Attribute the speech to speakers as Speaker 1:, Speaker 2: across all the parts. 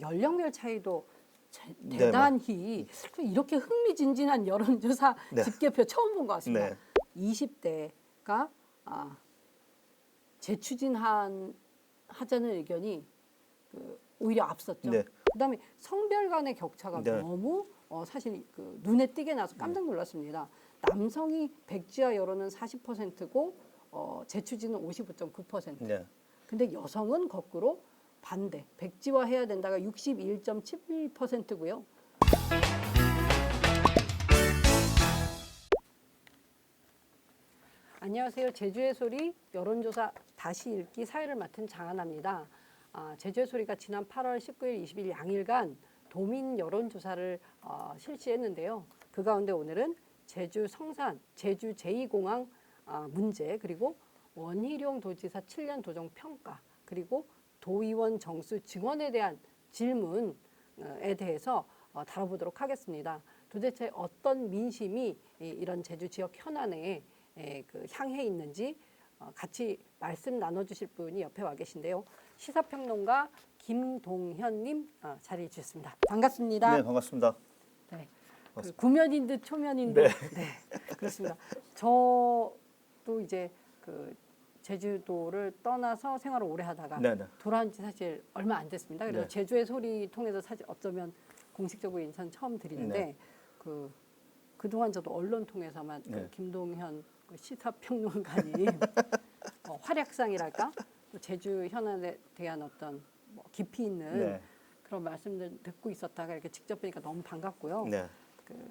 Speaker 1: 연령별 차이도 제-
Speaker 2: 네,
Speaker 1: 대단히 또 이렇게 흥미진진한 여론조사
Speaker 2: 네.
Speaker 1: 집계표 처음 본 것 같습니다.
Speaker 2: 네.
Speaker 1: 20대가 아, 재추진한 하자는 의견이 그 오히려 앞섰죠.
Speaker 2: 네.
Speaker 1: 그다음에 성별 간의 격차가
Speaker 2: 네.
Speaker 1: 너무 어, 사실 그 눈에 띄게 나서 깜짝 놀랐습니다. 남성이 백지화 여론은 40%고 어, 재추진은 55.9%.
Speaker 2: 네.
Speaker 1: 근데 여성은 거꾸로 반대. 백지화 해야 된다가 61.7%고요. 안녕하세요. 제주의 소리 여론조사 다시 읽기 사회를 맡은 장하나입니다. 아, 제주의 소리가 지난 8월 19일, 20일 양일간 도민 여론조사를 어, 실시했는데요. 그 가운데 오늘은 제주 성산, 제주 제2공항 아, 문제 그리고 원희룡 도지사 7년 도정 평가 그리고 도의원 정수 증언에 대한 질문에 대해서 어, 다뤄보도록 하겠습니다. 도대체 어떤 민심이 이- 이런 제주 지역 현안에 에, 그 향해 있는지 어, 같이 말씀 나눠주실 분이 옆에 와 계신데요. 시사평론가 김동현님 어, 자리해 주셨습니다. 반갑습니다.
Speaker 2: 네, 반갑습니다.
Speaker 1: 네. 그 구면인 듯 초면인 듯.
Speaker 2: 네.
Speaker 1: 네. 그렇습니다. 저도 이제 그 제주도를 떠나서 생활을 오래 하다가
Speaker 2: 네, 네.
Speaker 1: 돌아온 지 사실 얼마 안 됐습니다. 그래서
Speaker 2: 네.
Speaker 1: 제주의 소리 통해서 사실 어쩌면 공식적으로 인사는 처음 드리는데
Speaker 2: 네.
Speaker 1: 그 그동안 저도 언론 통해서만 그
Speaker 2: 네.
Speaker 1: 김동현 그 시사평론가님 어, 활약상이랄까 또 제주 현안에 대한 어떤 뭐 깊이 있는
Speaker 2: 네.
Speaker 1: 그런 말씀들 듣고 있었다가 이렇게 직접 뵈니까 너무 반갑고요.
Speaker 2: 네.
Speaker 1: 그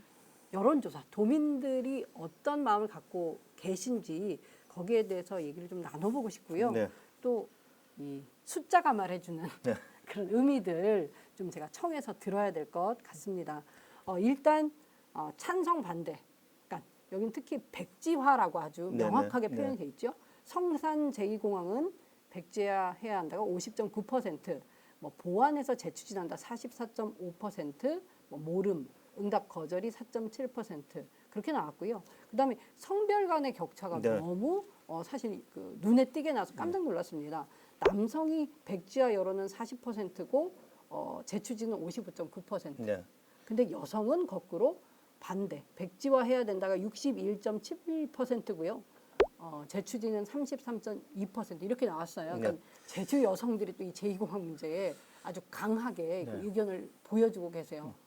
Speaker 1: 여론조사 도민들이 어떤 마음을 갖고 계신지 거기에 대해서 얘기를 좀 나눠보고 싶고요.
Speaker 2: 네.
Speaker 1: 또이 숫자가 말해주는
Speaker 2: 네.
Speaker 1: 그런 의미들 좀 제가 청해서 들어야 될 것 같습니다. 어, 일단 어, 찬성 반대. 그러니까 여긴 특히 백지화라고 아주
Speaker 2: 네네.
Speaker 1: 명확하게
Speaker 2: 네.
Speaker 1: 표현이 돼 있죠. 성산 제2공항은 백지화 해야 한다가 50.9%, 뭐 보안에서 재추진한다 44.5%, 뭐 모름, 응답 거절이 4.7% 그렇게 나왔고요. 그다음에 성별 간의 격차가
Speaker 2: 네.
Speaker 1: 너무 어, 사실 그 눈에 띄게 나서 깜짝 놀랐습니다. 남성이 백지화 여론은 40%고 어, 재추진은 55.9%.
Speaker 2: 네.
Speaker 1: 근데 여성은 거꾸로 반대. 백지화 해야 된다가 61.7%고요. 어, 재추진은 33.2% 이렇게 나왔어요. 그러니까
Speaker 2: 네.
Speaker 1: 제주 여성들이 또 이 제2공항 문제에 아주 강하게 그
Speaker 2: 네.
Speaker 1: 의견을 보여주고 계세요.
Speaker 2: 특히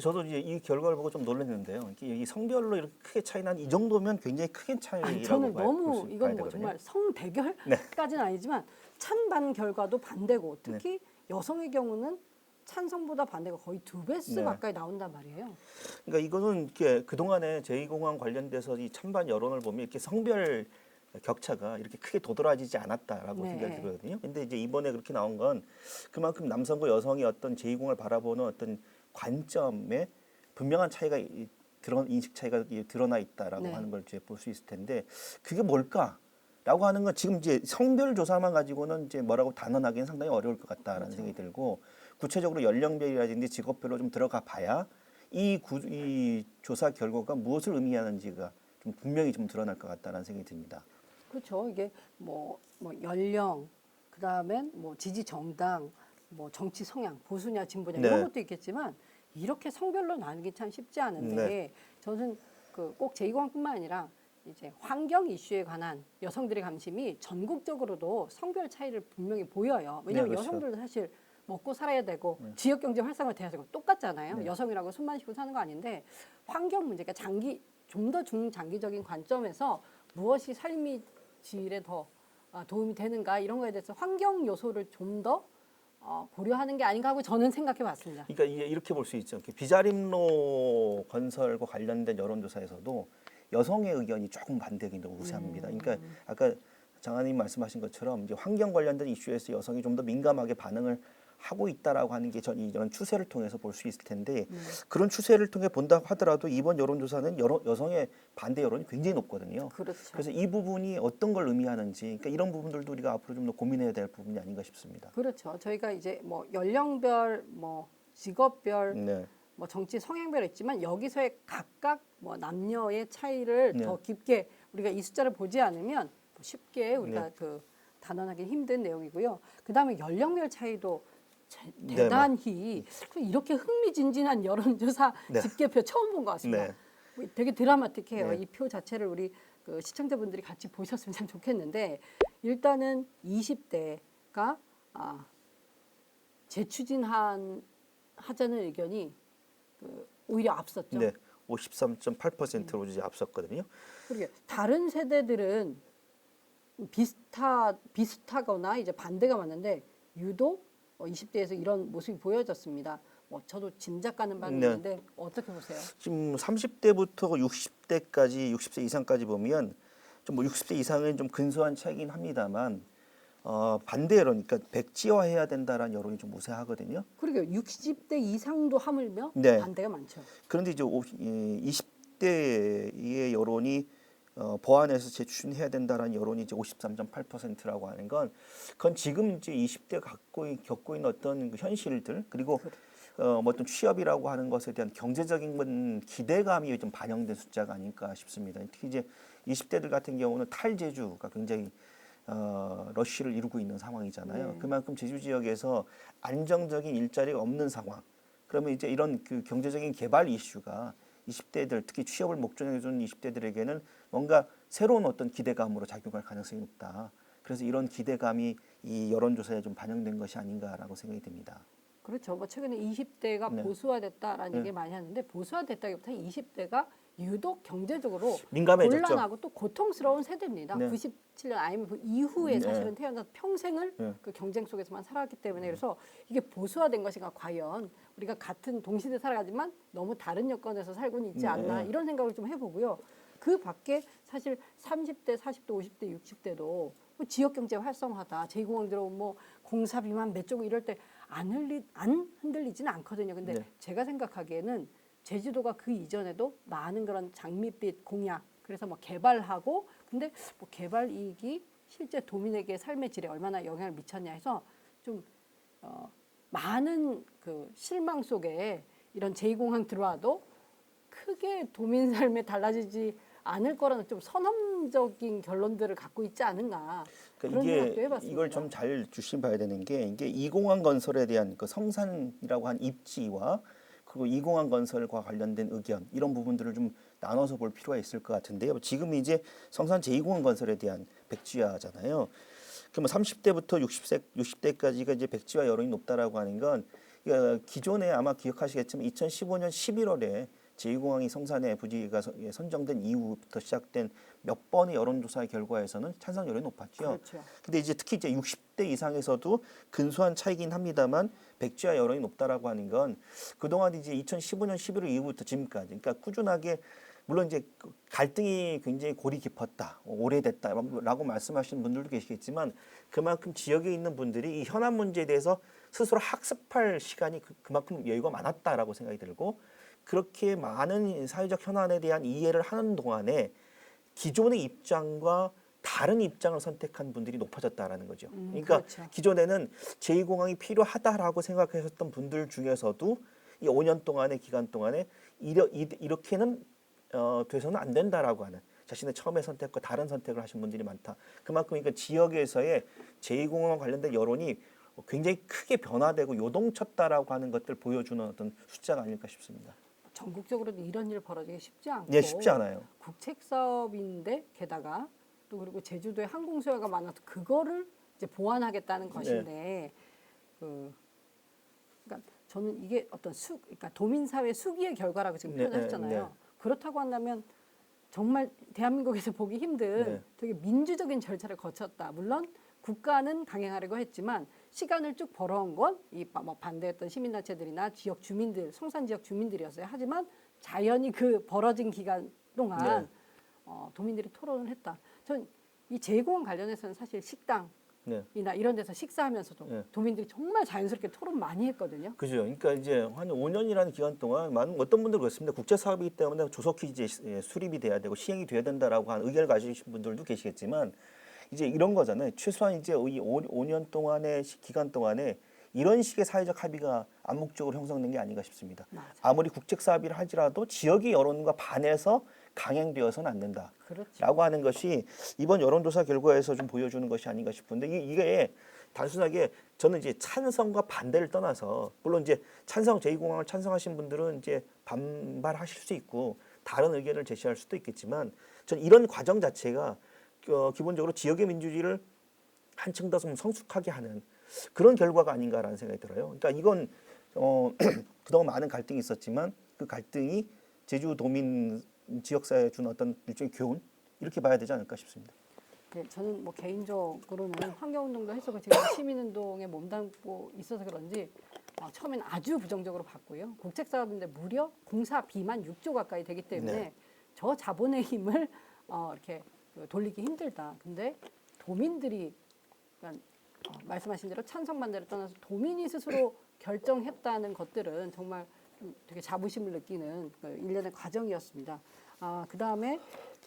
Speaker 2: 저도 이제 이 결과를 보고 좀 놀랐는데요. 이 성별로 이렇게 크게 차이 난 이 정도면 굉장히 크게 차이라고
Speaker 1: 아니, 저는
Speaker 2: 봐야-
Speaker 1: 너무 이건 뭐. 정말 성 대결까지는 아니지만 찬반 결과도 반대고 특히 여성의 경우는 찬성보다 반대가 거의 두 배수
Speaker 2: 네.
Speaker 1: 가까이 나온단 말이에요.
Speaker 2: 그러니까 이거는 이렇게 그동안에 제2공항 관련돼서 이 찬반 여론을 보면 이렇게 성별 격차가 이렇게 크게 도드라지지 않았다라고
Speaker 1: 네.
Speaker 2: 생각이 들거든요. 근데 이제 이번에 그렇게 나온 건 그만큼 남성과 여성이 어떤 제2공을 바라보는 어떤 관점에 분명한 차이가 이- 드러 인식 차이가 이- 드러나 있다라고
Speaker 1: 네.
Speaker 2: 하는 걸 이제 볼 수 있을 텐데 그게 뭘까? 라고 하는 건 지금 이제 성별 조사만 가지고는 이제 뭐라고 단언하기는 상당히 어려울 것 같다라는
Speaker 1: 그렇죠.
Speaker 2: 생각이 들고 구체적으로 연령별이라든지 직업별로 좀 들어가 봐야 이, 구, 이 조사 결과가 무엇을 의미하는지가 좀 분명히 좀 드러날 것 같다는 생각이 듭니다.
Speaker 1: 그렇죠. 이게 뭐, 뭐 연령, 그 다음엔 뭐 지지 정당, 뭐 정치 성향, 보수냐 진보냐
Speaker 2: 네.
Speaker 1: 이런 것도 있겠지만 이렇게 성별로 나누기 참 쉽지 않은데
Speaker 2: 네.
Speaker 1: 저는 그 꼭 제2공항뿐만 아니라 이제 환경 이슈에 관한 여성들의 관심이 전국적으로도 성별 차이를 분명히 보여요. 왜냐하면
Speaker 2: 네, 그렇죠.
Speaker 1: 여성들도 사실 먹고 살아야 되고 지역 경제 활성화돼야 되고 똑같잖아요.
Speaker 2: 네.
Speaker 1: 여성이라고 숨만 쉬고 사는 거 아닌데 환경 문제가 장기 좀 더 중장기적인 관점에서 무엇이 삶의 질에 더 아, 도움이 되는가 이런 거에 대해서 환경 요소를 좀 더 어, 고려하는 게 아닌가 하고 저는 생각해 봤습니다.
Speaker 2: 그러니까 이게 이렇게 볼 수 있죠. 이렇게 비자림로 건설과 관련된 여론조사에서도 여성의 의견이 조금 반대긴 좀 우세합니다. 그러니까 아까 장하님 말씀하신 것처럼 이제 환경 관련된 이슈에서 여성이 좀 더 민감하게 반응을 하고 있다라고 하는 게 전 이런 추세를 통해서 볼 수 있을 텐데 그런 추세를 통해 본다 하더라도 이번 여론조사는 여러, 여성의 반대 여론이 굉장히 높거든요.
Speaker 1: 그렇죠.
Speaker 2: 그래서 이 부분이 어떤 걸 의미하는지 그러니까 이런 부분들도 우리가 앞으로 좀 더 고민해야 될 부분이 아닌가 싶습니다.
Speaker 1: 그렇죠. 저희가 이제 뭐 연령별, 뭐 직업별,
Speaker 2: 네.
Speaker 1: 뭐 정치 성향별 있지만 여기서의 각각 뭐 남녀의 차이를
Speaker 2: 네.
Speaker 1: 더 깊게 우리가 이 숫자를 보지 않으면 뭐 쉽게 우리가
Speaker 2: 네.
Speaker 1: 그 단언하기 힘든 내용이고요. 그 다음에 연령별 차이도 대단히 그 이렇게 흥미진진한 여론조사
Speaker 2: 네.
Speaker 1: 집계표 처음 본 것 같습니다.
Speaker 2: 네.
Speaker 1: 뭐 되게 드라마틱해요.
Speaker 2: 네.
Speaker 1: 이표 자체를 우리 그 시청자분들이 같이 보셨으면 참 좋겠는데 일단은 20대가 아, 재추진한 하자는 의견이 그 오히려 앞섰죠.
Speaker 2: 네. 53.8%로 이제 앞섰거든요.
Speaker 1: 그러게 다른 세대들은 비슷하 비슷하거나 이제 반대가 많은데 유독 어, 20대에서 이런 모습이 보여졌습니다. 뭐 저도 짐작 가는 바는
Speaker 2: 네.
Speaker 1: 있는데 어떻게 보세요?
Speaker 2: 지금 30대부터 60대까지 60세 이상까지 보면 좀 뭐 60세 이상은 좀 근소한 차이긴 합니다만 어, 반대 여론, 그러니까 백지화해야 된다라는 여론이 좀 우세하거든요.
Speaker 1: 그러게 60대 이상도 하물며
Speaker 2: 네.
Speaker 1: 반대가 많죠.
Speaker 2: 그런데 이제 오- 이 20대의 여론이 어, 법안에서 제출해야 된다라는 여론이 이제 53.8%라고 하는 건 그건 지금 이제 20대 갖고 있- 겪고 있는 어떤 그 현실들 그리고 어, 뭐 어떤 취업이라고 하는 것에 대한 경제적인 건 기대감이 좀 반영된 숫자가 아닐까 싶습니다. 특히 이제 20대들 같은 경우는 탈제주가 굉장히 어, 러쉬를 이루고 있는 상황이잖아요.
Speaker 1: 네.
Speaker 2: 그만큼 제주 지역에서 안정적인 일자리가 없는 상황. 그러면 이제 이런 그 경제적인 개발 이슈가 20대들 특히 취업을 목적으로 해주는 20대들에게는 뭔가 새로운 어떤 기대감으로 작용할 가능성이 높다. 그래서 이런 기대감이 이 여론조사에 좀 반영된 것이 아닌가라고 생각이 듭니다.
Speaker 1: 그렇죠. 뭐 최근에 20대가
Speaker 2: 네.
Speaker 1: 보수화됐다라는
Speaker 2: 네.
Speaker 1: 얘기 많이 하는데 보수화됐다기보다 20대가 유독 경제적으로
Speaker 2: 민감해졌죠.
Speaker 1: 곤란하고 또 고통스러운 세대입니다.
Speaker 2: 네.
Speaker 1: 97년 IMF 이후에
Speaker 2: 네.
Speaker 1: 사실은 태어나서 평생을
Speaker 2: 네.
Speaker 1: 그 경쟁 속에서만 살았기 때문에 그래서 이게 보수화된 것인가 과연 우리가 같은 동시대 살아가지만 너무 다른 여건에서 살고는 있지
Speaker 2: 네.
Speaker 1: 않나 이런 생각을 좀 해보고요. 그 밖에 사실 30대, 40대, 50대, 60대도 뭐 지역 경제 활성화다. 제2공항 들어오면 뭐 공사 비만 몇 조고 이럴 때 안 흘리 안 흔들리지는 않거든요. 근데
Speaker 2: 네.
Speaker 1: 제가 생각하기에는 제주도가 그 이전에도 많은 그런 장밋빛 공약 그래서 뭐 개발하고 근데 뭐 개발 이익이 실제 도민에게 삶의 질에 얼마나 영향을 미쳤냐 해서 좀 어, 많은 그 실망 속에 이런 제2공항 들어와도 크게 도민 삶에 달라지지 않을 거라는 좀 선험적인 결론들을 갖고 있지 않은가
Speaker 2: 그러니까
Speaker 1: 그런 생각도
Speaker 2: 이게
Speaker 1: 해봤습니다.
Speaker 2: 이걸 좀 잘 주시 봐야 되는 게 이게 이공항 건설에 대한 그 성산이라고 한 입지와 그리고 이공항 건설과 관련된 의견 이런 부분들을 좀 나눠서 볼 필요가 있을 것 같은데요. 지금 이제 성산 제2공항 건설에 대한 백지화잖아요. 그러면 30대부터 60세 60대까지가 이제 백지화 여론이 높다라고 하는 건 어, 기존에 아마 기억하시겠지만 2015년 11월에 제2공항이 성산에 부지가 서- 예, 선정된 이후부터 시작된 몇 번의 여론조사 결과에서는 찬성 여론이 높았죠.
Speaker 1: 그렇죠.
Speaker 2: 근데 이제 특히 이제 60대 이상에서도 근소한 차이긴 합니다만 백지화 여론이 높다라고 하는 건 그동안 이제 2015년 11월 이후부터 지금까지 그러니까 꾸준하게 물론 이제 그 갈등이 굉장히 골이 깊었다, 오래됐다라고 말씀하시는 분들도 계시겠지만 그만큼 지역에 있는 분들이 이 현안 문제에 대해서 스스로 학습할 시간이 그- 그만큼 여유가 많았다라고 생각이 들고 그렇게 많은 사회적 현안에 대한 이해를 하는 동안에 기존의 입장과 다른 입장을 선택한 분들이 높아졌다라는 거죠.
Speaker 1: 음,
Speaker 2: 그러니까
Speaker 1: 그렇죠.
Speaker 2: 기존에는 제2공항이 필요하다라고 생각하셨던 분들 중에서도 이 5년 동안의 기간 동안에 이러, 이- 이렇게는 어, 돼서는 안 된다라고 하는 자신의 처음의 선택과 다른 선택을 하신 분들이 많다. 그만큼 그러니까 지역에서의 제2공항 관련된 여론이 굉장히 크게 변화되고 요동쳤다라고 하는 것들 보여주는 어떤 숫자가 아닐까 싶습니다.
Speaker 1: 전국적으로도 이런 일 벌어지기 쉽지 않고
Speaker 2: 예, 쉽지 않아요.
Speaker 1: 국책 사업인데 게다가 또 그리고 제주도에 항공 수요가 많아서 그거를 이제 보완하겠다는 것인데 그 그러니까 저는 이게 어떤 수 그러니까 도민 사회 수기의 결과라고 지금
Speaker 2: 네,
Speaker 1: 표현하셨잖아요.
Speaker 2: 네, 네.
Speaker 1: 그렇다고 한다면 정말 대한민국에서 보기 힘든
Speaker 2: 네.
Speaker 1: 되게 민주적인 절차를 거쳤다. 물론 국가는 강행하려고 했지만 시간을 쭉 벌어온 건 이 뭐 반대했던 시민단체들이나 지역 주민들, 성산 지역 주민들이었어요. 하지만 자연히 그 벌어진 기간 동안
Speaker 2: 네.
Speaker 1: 어, 도민들이 토론을 했다. 전 이 제공원 관련해서는 사실 식당이나
Speaker 2: 네.
Speaker 1: 이런 데서 식사하면서도
Speaker 2: 네.
Speaker 1: 도민들이 정말 자연스럽게 토론 많이 했거든요.
Speaker 2: 그죠. 그러니까 이제 한 5년이라는 기간 동안 많은 어떤 분들 그렇습니다. 국제 사업이기 때문에 조속히 이제 시- 예, 수립이 돼야 되고 시행이 돼야 된다라고 하는 의견을 가지신 분들도 계시겠지만 이제 이런 거잖아요. 최소한 이제 이 5, 년 동안의 시- 기간 동안에 이런 식의 사회적 합의가 암묵적으로 형성된 게 아닌가 싶습니다.
Speaker 1: 맞아.
Speaker 2: 아무리 국책 사업이라 할지라도 지역의 여론과 반해서 강행되어서는 안 된다.
Speaker 1: 그렇죠.
Speaker 2: 라고 하는 것이 이번 여론조사 결과에서 좀 보여주는 것이 아닌가 싶은데 이- 이게 단순하게 저는 이제 찬성과 반대를 떠나서 물론 이제 찬성 제2공항을 찬성하신 분들은 이제 반발하실 수 있고 다른 의견을 제시할 수도 있겠지만 전 이런 과정 자체가 어, 기본적으로 지역의 민주주의를 한층 더 좀 성숙하게 하는 그런 결과가 아닌가라는 생각이 들어요. 그러니까 이건 어, 그동안 많은 갈등이 있었지만 그 갈등이 제주 도민 지역사회에 준 어떤 일종의 교훈 이렇게 봐야 되지 않을까 싶습니다.
Speaker 1: 네, 저는 뭐 개인적으로는 환경운동도 했었고 지금 시민운동에 몸담고 있어서 그런지 어, 처음엔 아주 부정적으로 봤고요. 국책사업인데 무려 공사 비만 6조 가까이 되기 때문에
Speaker 2: 네.
Speaker 1: 저 자본의 힘을 어, 이렇게 돌리기 힘들다. 근데 도민들이 그러니까 어, 말씀하신 대로 찬성 반대를 떠나서 도민이 스스로 결정했다는 것들은 정말 좀 되게 자부심을 느끼는 그 일련의 과정이었습니다. 아, 그 다음에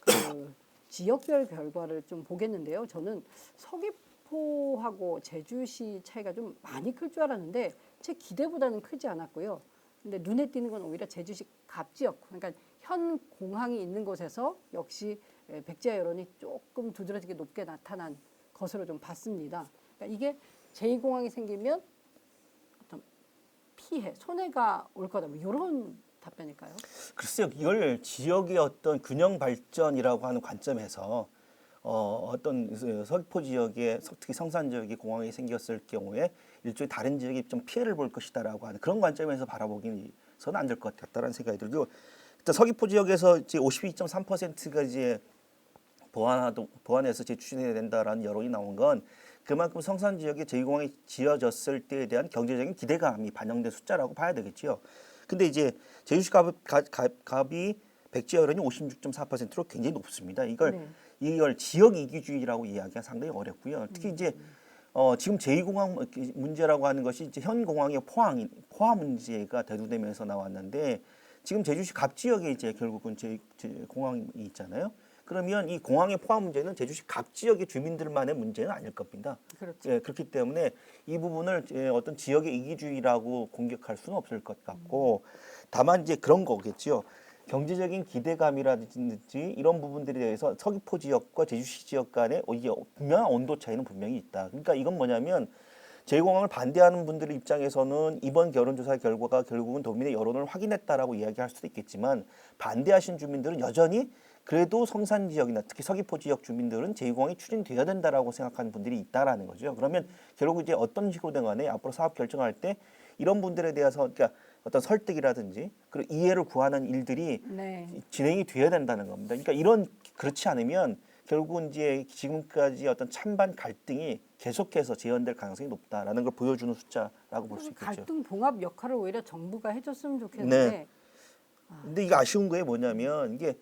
Speaker 1: 그 지역별 결과를 좀 보겠는데요. 저는 서귀포하고 제주시 차이가 좀 많이 클 줄 알았는데 제 기대보다는 크지 않았고요. 근데 눈에 띄는 건 오히려 제주시 갑지역, 그러니까 현 공항이 있는 곳에서 역시 예, 백지화 여론이 조금 두드러지게 높게 나타난 것으로 좀 봤습니다. 그러니까 이게 제2공항이 생기면 어떤 피해, 손해가 올 거다. 뭐 이런 답변일까요?
Speaker 2: 글쎄요, 이걸 지역의 어떤 균형 발전이라고 하는 관점에서 어, 어떤 서귀포 지역에 특히 성산 지역에 공항이 생겼을 경우에 일종의 다른 지역이 좀 피해를 볼 것이다라고 하는 그런 관점에서 바라보기는 안될 것 같다라는 생각이 들고 일단 서귀포 지역에서 이제 52.3%가 이제 보완하도 보완해서 재추진해야 된다라는 여론이 나온 건 그만큼 성산 지역에 제2공항이 지어졌을 때에 대한 경제적인 기대감이 반영된 숫자라고 봐야 되겠지요. 근데 이제 제주시 갑, 갑, 갑, 갑이 백지화 여론이 56.4%로 굉장히 높습니다. 이걸
Speaker 1: 네.
Speaker 2: 이걸 지역 이기주의라고 이야기가 상당히 어렵고요. 특히 이제 어, 지금 제2공항 문제라고 하는 것이 이제 현 공항의 포항 포화 문제가 대두되면서 나왔는데 지금 제주시 갑 지역에 이제 결국은 제, 제 공항이 있잖아요. 그러면 이 공항의 포화 문제는 제주시 갑 지역의 주민들만의 문제는 아닐 겁니다.
Speaker 1: 그렇죠.
Speaker 2: 예, 그렇기 때문에 이 부분을 예, 어떤 지역의 이기주의라고 공격할 수는 없을 것 같고 다만 이제 그런 거겠지요. 경제적인 기대감이라든지 이런 부분들에 대해서 서귀포 지역과 제주시 지역 간에 어, 이게 분명한 온도 차이는 분명히 있다. 그러니까 이건 뭐냐면 제2공항을 반대하는 분들의 입장에서는 이번 여론조사 결과가 결국은 도민의 여론을 확인했다라고 이야기할 수도 있겠지만 반대하신 주민들은 여전히 그래도 성산 지역이나 특히 서귀포 지역 주민들은 제2공항이 추진돼야 된다라고 생각하는 분들이 있다라는 거죠. 그러면 결국 이제 어떤 식으로 된 간에 앞으로 사업 결정할 때 이런 분들에 대해서 그러니까 어떤 설득이라든지 그리고 이해를 구하는 일들이
Speaker 1: 네.
Speaker 2: 진행이 돼야 된다는 겁니다. 그러니까 이런 그렇지 않으면 결국은 이제 지금까지 어떤 찬반 갈등이 계속해서 재현될 가능성이 높다라는 걸 보여주는 숫자라고 볼 수 있겠죠.
Speaker 1: 갈등 봉합 역할을 오히려 정부가 해줬으면 좋겠는데
Speaker 2: 네. 근데 이게 아쉬운 게 뭐냐면 이게 왜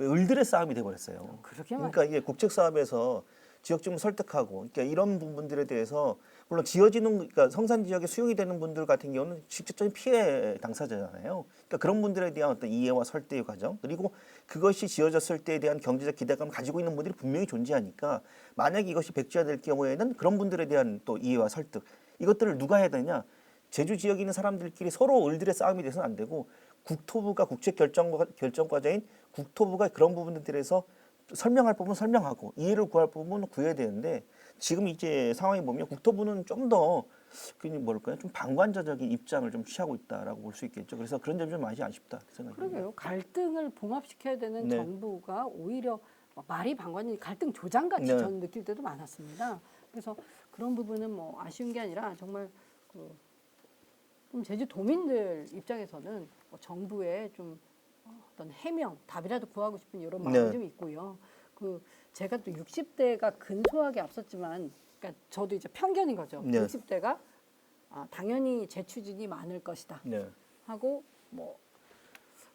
Speaker 2: 을들의 싸움이 돼버렸어요.
Speaker 1: 그렇게 말
Speaker 2: 그러니까 이게 국책 사업에서 지역 주민 설득하고 그러니까 이런 부분들에 대해서 물론 지어지는 그러니까 성산 지역에 수용이 되는 분들 같은 경우는 직접적인 피해 당사자잖아요. 그러니까 그런 분들에 대한 어떤 이해와 설득의 과정 그리고 그것이 지어졌을 때에 대한 경제적 기대감을 가지고 있는 분들이 분명히 존재하니까 만약 이것이 백지화될 경우에는 그런 분들에 대한 또 이해와 설득 이것들을 누가 해야 되냐? 제주 지역에 있는 사람들끼리 서로 을들의 싸움이 돼서는 안 되고 국토부가 국책 결정 결정과자인 국토부가 그런 부분들에서 설명할 부분 설명하고 이해를 구할 부분은 구해야 되는데 지금 이제 상황이 보면 국토부는 좀 더 그냥 뭐랄까요 좀 방관자적인 입장을 좀 취하고 있다라고 볼 수 있겠죠. 그래서 그런 점이 좀 많이 아쉽다 생각이 듭니다.
Speaker 1: 그러게요. 갈등을 봉합시켜야 되는
Speaker 2: 네.
Speaker 1: 정부가 오히려 말이 방관이 갈등 조장같이
Speaker 2: 네.
Speaker 1: 저는 느낄 때도 많았습니다. 그래서 그런 부분은 뭐 아쉬운 게 아니라 정말 그, 좀 제주 도민들 입장에서는 뭐 정부의 좀 어떤 해명 답이라도 구하고 싶은 이런 마음이
Speaker 2: 네.
Speaker 1: 좀 있고요. 그 제가 또 60대가 근소하게 앞섰지만, 그러니까 저도 이제 편견인 거죠.
Speaker 2: 네.
Speaker 1: 60대가 아, 당연히 재추진이 많을 것이다.
Speaker 2: 네.
Speaker 1: 하고 뭐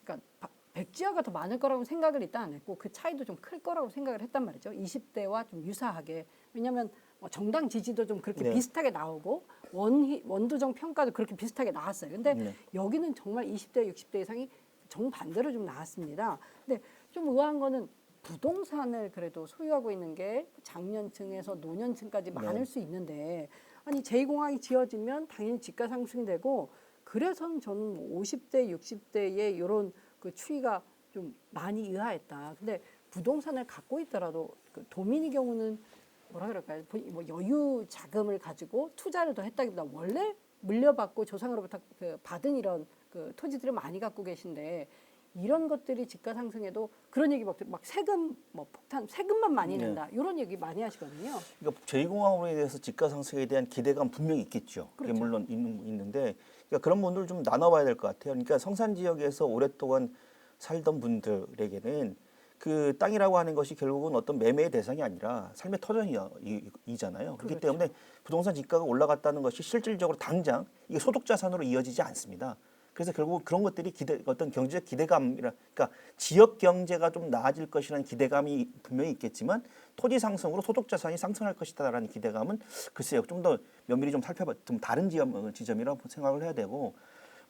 Speaker 1: 그러니까 바- 백지화가 더 많을 거라고 생각을 일단 안 했고 그 차이도 좀 클 거라고 생각을 했단 말이죠. 20대와 좀 유사하게 왜냐하면 뭐 정당 지지도 좀 그렇게
Speaker 2: 네.
Speaker 1: 비슷하게 나오고 원 원두정 평가도 그렇게 비슷하게 나왔어요. 근데
Speaker 2: 네.
Speaker 1: 여기는 정말 20대, 60대 이상이 정반대로 좀 나왔습니다. 근데 좀 의아한 거는 부동산을 그래도 소유하고 있는 게 장년층에서 노년층까지 많을
Speaker 2: 네.
Speaker 1: 수 있는데 아니 제2공항이 지어지면 당연히 집가 상승되고 그래서는 저는 뭐 50대, 60대의 이런 그 추이가 좀 많이 의아했다. 근데 부동산을 갖고 있더라도 그 도민의 경우는 뭐라 그럴까요? 보- 뭐 여유 자금을 가지고 투자를 더 했다기보다 원래 물려받고 조상으로부터 그 받은 이런 그 토지들을 많이 갖고 계신데 이런 것들이 집가 상승에도 그런 얘기 막, 막 세금 뭐 폭탄 세금만 많이
Speaker 2: 네.
Speaker 1: 낸다 이런 얘기 많이 하시거든요.
Speaker 2: 그러니까 제2공항으로 대해서 집가 상승에 대한 기대감 분명히 있겠죠. 그게
Speaker 1: 그렇죠.
Speaker 2: 물론 있는, 있는 데 그러니까 그런 분들 좀 나눠봐야 될 것 같아요. 그러니까 성산 지역에서 오랫동안 살던 분들에게는 그 땅이라고 하는 것이 결국은 어떤 매매의 대상이 아니라 삶의 터전이잖아요. 그렇기
Speaker 1: 그렇죠.
Speaker 2: 때문에 부동산 지가가 올라갔다는 것이 실질적으로 당장 이게 소득 자산으로 이어지지 않습니다. 그래서 결국 그런 것들이 기대 어떤 경제적 기대감이라 그러니까 지역 경제가 좀 나아질 것이라는 기대감이 분명히 있겠지만 토지 상승으로 소득 자산이 상승할 것이다라는 기대감은 글쎄요 좀 더 면밀히 좀 살펴봐 좀 다른 지점 지점이라고 생각을 해야 되고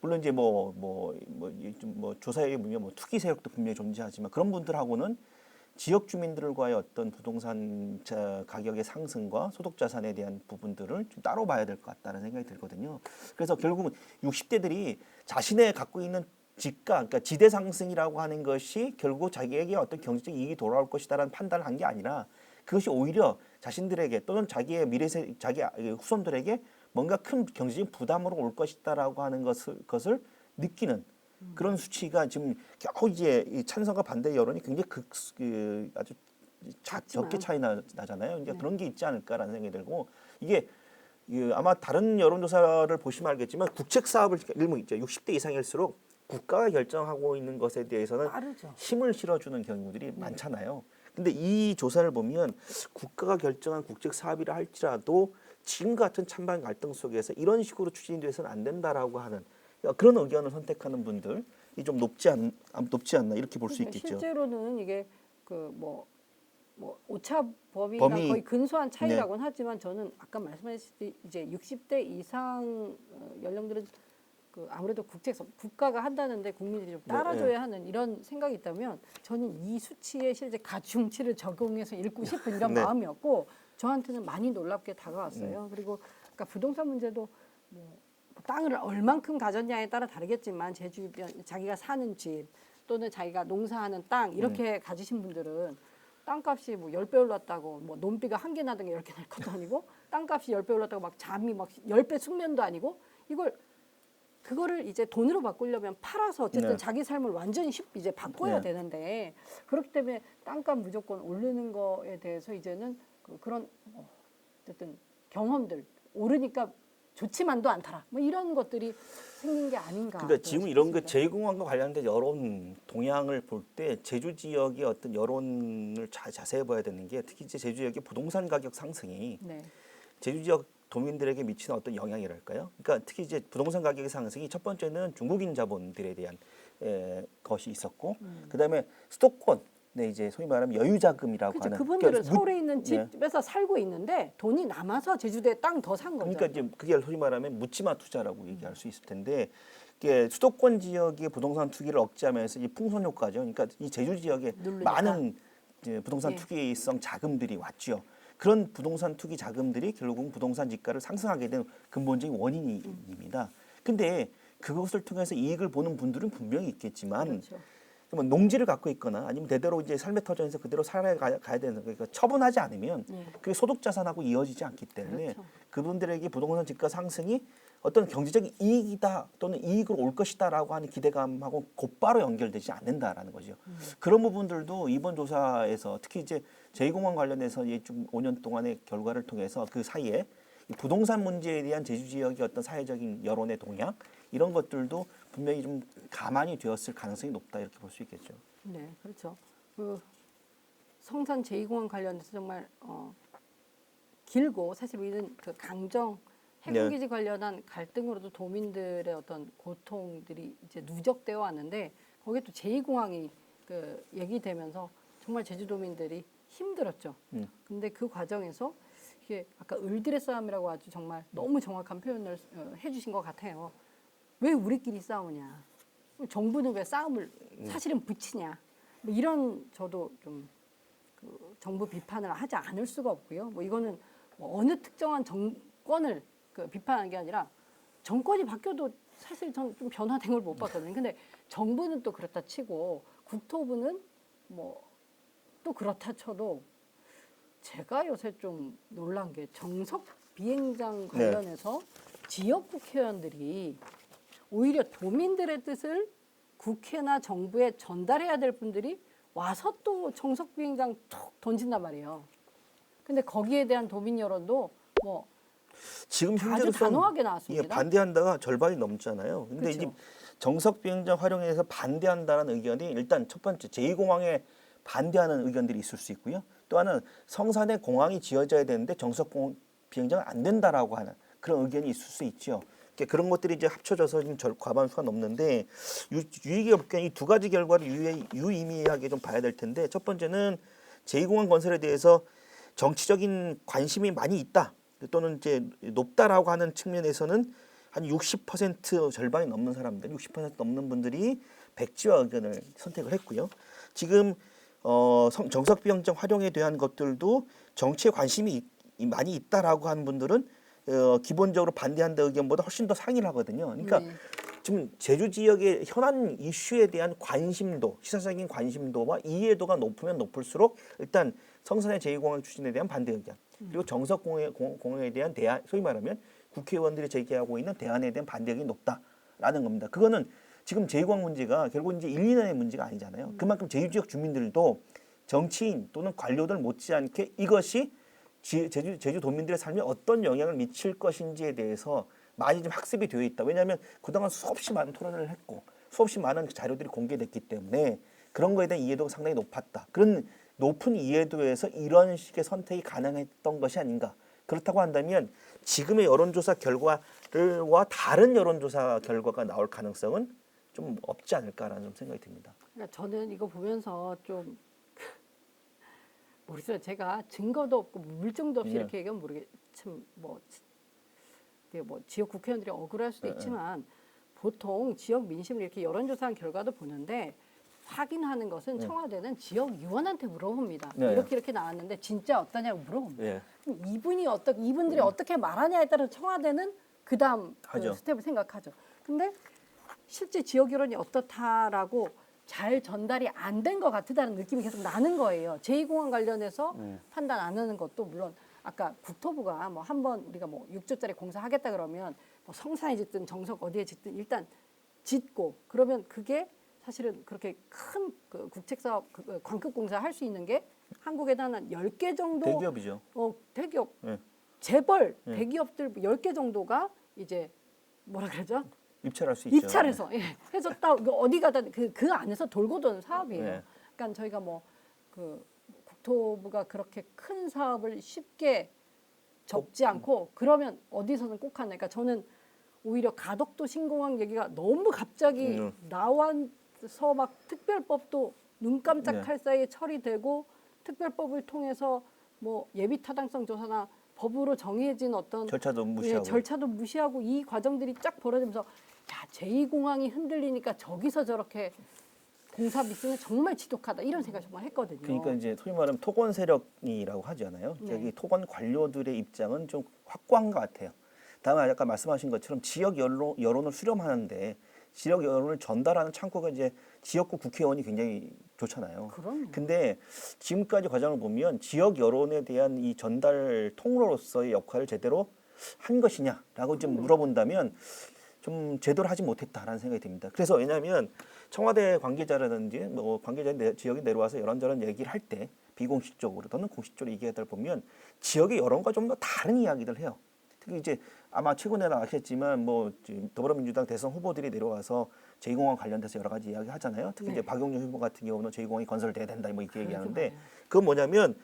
Speaker 2: 물론 이제 뭐 뭐 뭐 뭐 조사에 보면 뭐 투기 세력도 분명히 존재하지만 그런 분들하고는 지역 주민들과의 어떤 부동산 자 가격의 상승과 소득 자산에 대한 부분들을 좀 따로 봐야 될 것 같다는 생각이 들거든요. 그래서 결국은 60대들이 자신의 갖고 있는 지가, 그러니까 지대 상승이라고 하는 것이 결국 자기에게 어떤 경제적 이익이 돌아올 것이다라는 판단을 한 게 아니라 그것이 오히려 자신들에게 또는 자기의 미래 세, 자기 후손들에게 뭔가 큰 경제적인 부담으로 올 것이다라고 하는 것을 것을 느끼는 그런 수치가 지금 겨우 이제 이 찬성과 반대 여론이 굉장히 극, 그 아주 자. 적게 차이 나, 나잖아요. 그러니까
Speaker 1: 네.
Speaker 2: 그런 게 있지 않을까라는 생각이 들고 이게 그 아마 다른 여론조사를 보시면 알겠지만 국책 사업을 일명 있죠. 60대 이상일수록 국가가 결정하고 있는 것에 대해서는
Speaker 1: 빠르죠.
Speaker 2: 힘을 실어주는 경우들이 많잖아요. 근데 이 조사를 보면 국가가 결정한 국책 사업이라 할지라도 지금 같은 찬반 갈등 속에서 이런 식으로 추진돼서는 안 된다라고 하는 그런 의견을 선택하는 분들이 좀 높지 않 아, 높지 않나 이렇게 볼수
Speaker 1: 그러니까
Speaker 2: 있겠죠.
Speaker 1: 실제로는 이게 그뭐 뭐 오차 범위랑
Speaker 2: 범위.
Speaker 1: 거의 근소한 차이라고는 하지만 저는 아까 말씀하셨듯이 이제 60대 이상 어, 연령들은 그 아무래도 국제성 국가가 한다는데 국민들이 좀
Speaker 2: 네,
Speaker 1: 따라줘야 하는 이런 생각이 있다면 저는 이 수치에 실제 가중치를 적용해서 읽고 싶은 이런
Speaker 2: 네.
Speaker 1: 마음이었고 저한테는 많이 놀랍게 다가왔어요. 그리고 그러니까 부동산 문제도 뭐 땅을 얼만큼 가졌냐에 따라 다르겠지만 제 주변 자기가 사는 집 또는 자기가 농사하는 땅 이렇게 가지신 분들은 땅값이 뭐 10배 올랐다고 뭐 논비가 한 개 나던 게 10개 날 것도 아니고 땅값이 10배 올랐다고 막 잠이 막 10배 숙면도 아니고 이걸 그거를 이제 돈으로 바꾸려면 팔아서 어쨌든
Speaker 2: 네.
Speaker 1: 자기 삶을 완전히 쉽 이제 바꿔야
Speaker 2: 네.
Speaker 1: 되는데 그렇기 때문에 땅값 무조건 오르는 거에 대해서 이제는 그, 그런 어, 어쨌든 경험들 오르니까 좋지만도 않더라. 뭐 이런 것들이 생긴 게 아닌가.
Speaker 2: 그러니까 지금 이런 그. 제2공항과 관련된 여론 동향을 볼 때 제주 지역의 어떤 여론을 자, 자세히 봐야 되는 게 특히 이제 제주 지역의 부동산 가격 상승이
Speaker 1: 네.
Speaker 2: 제주 지역 도민들에게 미치는 어떤 영향이랄까요? 그러니까 특히 이제 부동산 가격의 상승이 첫 번째는 중국인 자본들에 대한 에, 것이 있었고,
Speaker 1: 음.
Speaker 2: 그다음에 수도권, 네 이제 소위 말하면 여유 자금이라고
Speaker 1: 그렇죠.
Speaker 2: 하는
Speaker 1: 그분들은
Speaker 2: 그러니까 무-
Speaker 1: 서울에 있는
Speaker 2: 네.
Speaker 1: 집에서 살고 있는데 돈이 남아서 제주도에 땅 더 산 거죠.
Speaker 2: 그러니까 이제 그게 소위 말하면 묻지마 투자라고 얘기할 수 있을 텐데 이게 수도권 지역의 부동산 투기를 억제하면서 이 풍선 효과죠. 그러니까 이 제주 지역에
Speaker 1: 누르니까.
Speaker 2: 많은 이제 부동산
Speaker 1: 예.
Speaker 2: 투기성 자금들이 왔죠. 그런 부동산 투기 자금들이 결국 부동산 지가를 상승하게 된 근본적인 원인입니다. 근데 그것을 통해서 이익을 보는 분들은 분명히 있겠지만
Speaker 1: 그렇죠.
Speaker 2: 뭐 농지를 갖고 있거나 아니면 대대로 이제 삶의 터전에서 그대로 살아가야 가야 되는 그러니까 처분하지 않으면
Speaker 1: 네.
Speaker 2: 그게 소득 자산하고 이어지지 않기 때문에
Speaker 1: 그렇죠.
Speaker 2: 그분들에게 부동산 지가 상승이 어떤 경제적인 이익이다 또는 이익으로 올 것이다라고 하는 기대감하고 곧바로 연결되지 않는다라는 거죠.
Speaker 1: 음.
Speaker 2: 그런 부분들도 이번 조사에서 특히 이제 제2공항 관련해서 이좀 5년 동안의 결과를 통해서 그 사이에 이 부동산 문제에 대한 제주 지역의 어떤 사회적인 여론의 동향 이런 것들도 분명히 좀 가만히 되었을 가능성이 높다 이렇게 볼 수 있겠죠.
Speaker 1: 네, 그렇죠. 그 성산 제2공항 관련해서 정말 어, 길고 사실 우리는 그 강정
Speaker 2: 네.
Speaker 1: 해군기지 관련한 갈등으로도 도민들의 어떤 고통들이 이제 누적되어 왔는데 거기에 또 제2공항이 그 얘기되면서 정말 제주도민들이 힘들었죠.
Speaker 2: 음.
Speaker 1: 근데 그 과정에서 이게 아까 을들의 싸움이라고 아주 정말 너무 정확한 표현을 어, 해주신 것 같아요. 왜 우리끼리 싸우냐? 정부는 왜 싸움을 사실은 붙이냐? 뭐 이런 저도 좀 그 정부 비판을 하지 않을 수가 없고요. 뭐 이거는 뭐 어느 특정한 정권을 그 비판하는 게 아니라 정권이 바뀌어도 사실 전좀 변화된 걸 못 봤거든요. 근데 정부는 또 그렇다 치고 국토부는 뭐 또 그렇다 쳐도 제가 요새 좀 놀란 게 정석 비행장
Speaker 2: 네.
Speaker 1: 관련해서 지역 국회의원들이 오히려 도민들의 뜻을 국회나 정부에 전달해야 될 분들이 와서 또 정석 비행장 툭 던진단 말이에요. 근데 거기에 대한 도민 여론도 뭐
Speaker 2: 지금
Speaker 1: 아주
Speaker 2: 현재로선
Speaker 1: 단호하게 나왔습니다.
Speaker 2: 반대한다가 절반이 넘잖아요. 근데
Speaker 1: 그렇죠.
Speaker 2: 이제 정석 비행장 활용해서 반대한다는 의견이 일단 첫 번째 제2공항에 반대하는 의견들이 있을 수 있고요. 또 하나는 성산에 공항이 지어져야 되는데 정석 공- 비행장은 안 된다라고 하는 그런 의견이 있을 수 있죠. 그런 것들이 이제 합쳐져서 지금 절 과반수가 넘는데 유, 유익이 없게 이두 가지 결과를 유의, 유의미하게 좀 봐야 될 텐데 첫 번째는 제2공항 건설에 대해서 정치적인 관심이 많이 있다 또는 이제 높다라고 하는 측면에서는 한 60% 절반이 넘는 사람들, 60% 넘는 분들이 백지화 의견을 선택을 했고요. 지금 어, 성- 정석 비용장 활용에 대한 것들도 정치에 관심이 많이 있다라고 하는 분들은 어, 기본적으로 반대한다 의견보다 훨씬 더 상위를 하거든요. 그러니까
Speaker 1: 네.
Speaker 2: 지금 제주 지역의 현안 이슈에 대한 관심도, 시사적인 관심도와 이해도가 높으면 높을수록 일단 성산의 제2공항 추진에 대한 반대 의견, 그리고 정석 공항에, 공- 공항에 대한 대안, 소위 말하면 국회의원들이 제기하고 있는 대안에 대한 반대 의견이 높다라는 겁니다. 그거는 지금 제2공항 문제가 결국 이제 1, 2년의 문제가 아니잖아요. 그만큼 제주 지역 주민들도 정치인 또는 관료들 못지않게 이것이 지- 제주 제주 도민들의 삶에 어떤 영향을 미칠 것인지에 대해서 많이 좀 학습이 되어 있다. 왜냐하면 그동안 수없이 많은 토론을 했고 수없이 많은 자료들이 공개됐기 때문에 그런 거에 대한 이해도가 상당히 높았다. 그런 높은 이해도에서 이런 식의 선택이 가능했던 것이 아닌가. 그렇다고 한다면 지금의 여론조사 결과를와 다른 여론조사 결과가 나올 가능성은 좀 없지 않을까라는 좀 생각이 듭니다.
Speaker 1: 그러니까 저는 이거 보면서 좀 모르겠어요. 제가 증거도 없고 물증도 없이
Speaker 2: 네.
Speaker 1: 이렇게 얘기하면 모르겠. 참뭐 뭐 지역 국회의원들이 억울할 수도
Speaker 2: 네,
Speaker 1: 있지만 보통 지역 민심을 이렇게 여론조사한 결과도 보는데 확인하는 것은
Speaker 2: 네.
Speaker 1: 청와대는 지역 의원한테 물어봅니다.
Speaker 2: 네.
Speaker 1: 이렇게 이렇게 나왔는데 진짜 어떠냐고 물어봅니다.
Speaker 2: 예.
Speaker 1: 그럼 이분이 어떻 이분들이 어떻게 말하냐에 따라 청와대는 그다음 그. 스텝을 생각하죠. 근데 실제 지역 여론이 어떻다라고 잘 전달이 안 된 것 같다는 느낌이 계속 나는 거예요. 제2공항 관련해서
Speaker 2: 음.
Speaker 1: 판단 안 하는 것도 물론 아까 국토부가 뭐 한 번 우리가 뭐 6조짜리 공사하겠다 그러면 뭐 성산에 짓든 정석 어디에 짓든 일단 짓고 그러면 그게 사실은 그렇게 큰 그 국책사업 그 광급 공사 할 수 있는 게 한국에는 한 10개 정도
Speaker 2: 대기업이죠.
Speaker 1: 어, 대기업
Speaker 2: 예.
Speaker 1: 재벌
Speaker 2: 네.
Speaker 1: 대기업들 10개 정도가 이제 뭐라 그러죠?
Speaker 2: 입찰할 수 있죠.
Speaker 1: 입찰해서 예. 해서 딱 어디 가다 그, 그 안에서 돌고 도는 사업이에요.
Speaker 2: 네.
Speaker 1: 그러니까 저희가 뭐 그 국토부가 그렇게 큰 사업을 쉽게 접지 않고 그러면 어디서는 꼭 하냐. 그러니까 저는 오히려 가덕도 신공항 얘기가 너무 갑자기
Speaker 2: 음.
Speaker 1: 나와서 막 특별법도 눈
Speaker 2: 네.
Speaker 1: 깜짝할 사이에 처리되고 특별법을 통해서 뭐 예비 타당성 조사나 법으로 정해진 어떤
Speaker 2: 절차도
Speaker 1: 예,
Speaker 2: 무시하고.
Speaker 1: 절차도 무시하고 이 과정들이 쫙 벌어지면서 야 제2공항이 흔들리니까 저기서 저렇게 공사 미스는 정말 지독하다 이런 생각 정말 했거든요.
Speaker 2: 그러니까 이제 소위 말하면 토건 세력이라고 하잖아요.
Speaker 1: 네.
Speaker 2: 여기 토건 관료들의 입장은 좀 확고한 것 같아요. 다음에 아까 말씀하신 것처럼 지역 여론, 여론을 수렴하는데 지역 여론을 전달하는 창구가 이제 지역구 국회의원이 굉장히 좋잖아요.
Speaker 1: 그럼요.
Speaker 2: 근데 지금까지 과정을 보면 지역 여론에 대한 이 전달 통로로서의 역할을 제대로 한 것이냐라고 좀 물어본다면 좀 제대로 하지 못했다라는 생각이 듭니다. 그래서 왜냐하면 청와대 관계자라든지 뭐 관계자 내, 지역에 내려와서 이런저런 얘기를 할 때 비공식적으로 또는 공식적으로 얘기하다 보면 지역의 여론과 좀 더 다른 이야기를 해요. 특히 이제 아마 최근에는 아셨지만 뭐 지금 더불어민주당 대선 후보들이 내려와서 제2공항 관련돼서 여러 가지 이야기 하잖아요. 특히
Speaker 1: 네.
Speaker 2: 이제 박용준 후보 같은 경우는 제2공항이 건설돼야 된다 뭐 이렇게 얘기하는데
Speaker 1: 그러게
Speaker 2: 그건 뭐냐면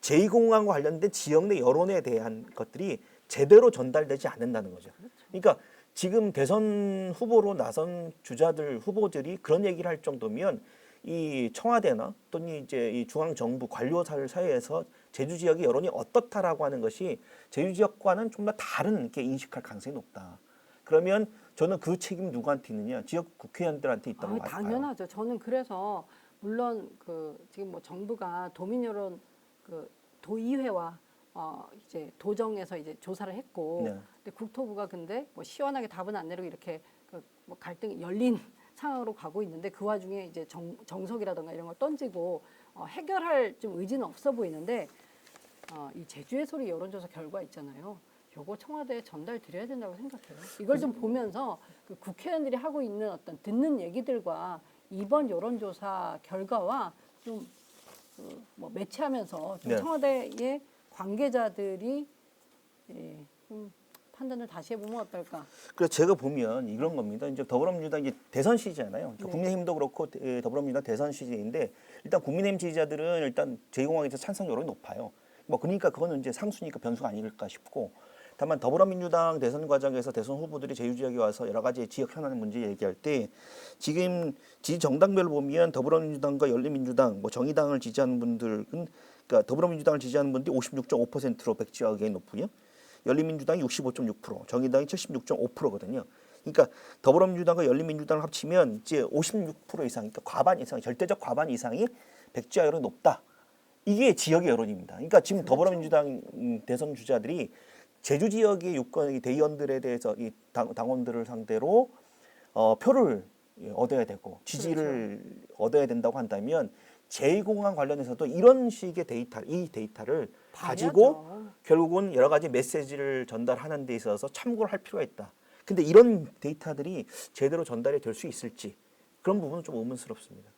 Speaker 2: 제2공항과 관련된 지역 내 여론에 대한 것들이 제대로 전달되지 않는다는 거죠. 그러니까 지금 대선 후보로 나선 주자들 후보들이 그런 얘기를 할 정도면 이 청와대나 또는 이제 이 중앙 정부 관료사들 사이에서 제주 지역의 여론이 어떻다라고 하는 것이 제주 지역과는 좀 더 다른 게 인식할 가능성이 높다. 그러면 저는 그 책임 누구한테 있느냐? 지역 국회의원들한테 있다고
Speaker 1: 아,
Speaker 2: 봐요.
Speaker 1: 당연하죠. 저는 그래서 물론 그 지금 뭐 정부가 도민 여론 그 도의회와 어 이제 도정에서 이제 조사를 했고
Speaker 2: 네.
Speaker 1: 근데 국토부가 근데 뭐 시원하게 답은 안 내리고 이렇게 그뭐 갈등이 열린 상황으로 가고 있는데 그 와중에 이제 정, 정석이라든가 이런 걸 던지고 어, 해결할 좀 의지는 없어 보이는데 어, 이 제주의 소리 여론조사 결과 있잖아요. 요거 청와대에 전달 드려야 된다고 생각해요. 이걸 좀 보면서 그 국회의원들이 하고 있는 어떤 듣는 얘기들과 이번 여론조사 결과와 좀 그, 뭐 매치하면서 좀
Speaker 2: 네.
Speaker 1: 청와대의 관계자들이 예, 좀 판단을 다시 해보면 어떨까?
Speaker 2: 그래서 제가 보면 이런 겁니다. 이제 더불어민주당 이제 대선 시즌이잖아요. 그러니까
Speaker 1: 네.
Speaker 2: 국민의힘도 그렇고 에, 더불어민주당 대선 시즌인데 일단 국민의힘 지지자들은 일단 제2공항에서 찬성 여론이 높아요. 뭐 그러니까 그거는 이제 상수니까 변수가 아닐까 싶고 다만 더불어민주당 대선 과정에서 대선 후보들이 제주 지역에 와서 여러 가지 지역 현안 문제 얘기할 때 지금 지 정당별로 보면 더불어민주당과 열린민주당, 뭐 정의당을 지지하는 분들은 그러니까 더불어민주당을 지지하는 분들이 56.5%로 백지화 의견이 높고요. 열린민주당이 65.6%, 정의당이 76.5%거든요. 그러니까 더불어민주당과 열린민주당을 합치면 이제 56% 이상, 그러니까 과반 이상, 절대적 과반 이상이 백지화 여론이 높다. 이게 지역의 여론입니다. 그러니까 지금 더불어민주당 음, 대선 주자들이 제주 지역의 유권 이 대의원들에 대해서 이 당, 당원들을 상대로 어, 표를 예, 얻어야 되고 지지를 얻어야 된다고 한다면 제2공항 관련해서도 이런 식의 데이터, 이 데이터를 가지고
Speaker 1: 봐야죠.
Speaker 2: 결국은 여러 가지 메시지를 전달하는 데 있어서 참고를 할 필요가 있다. 근데 이런 데이터들이 제대로 전달이 될 수 있을지 그런 부분은 좀 의문스럽습니다.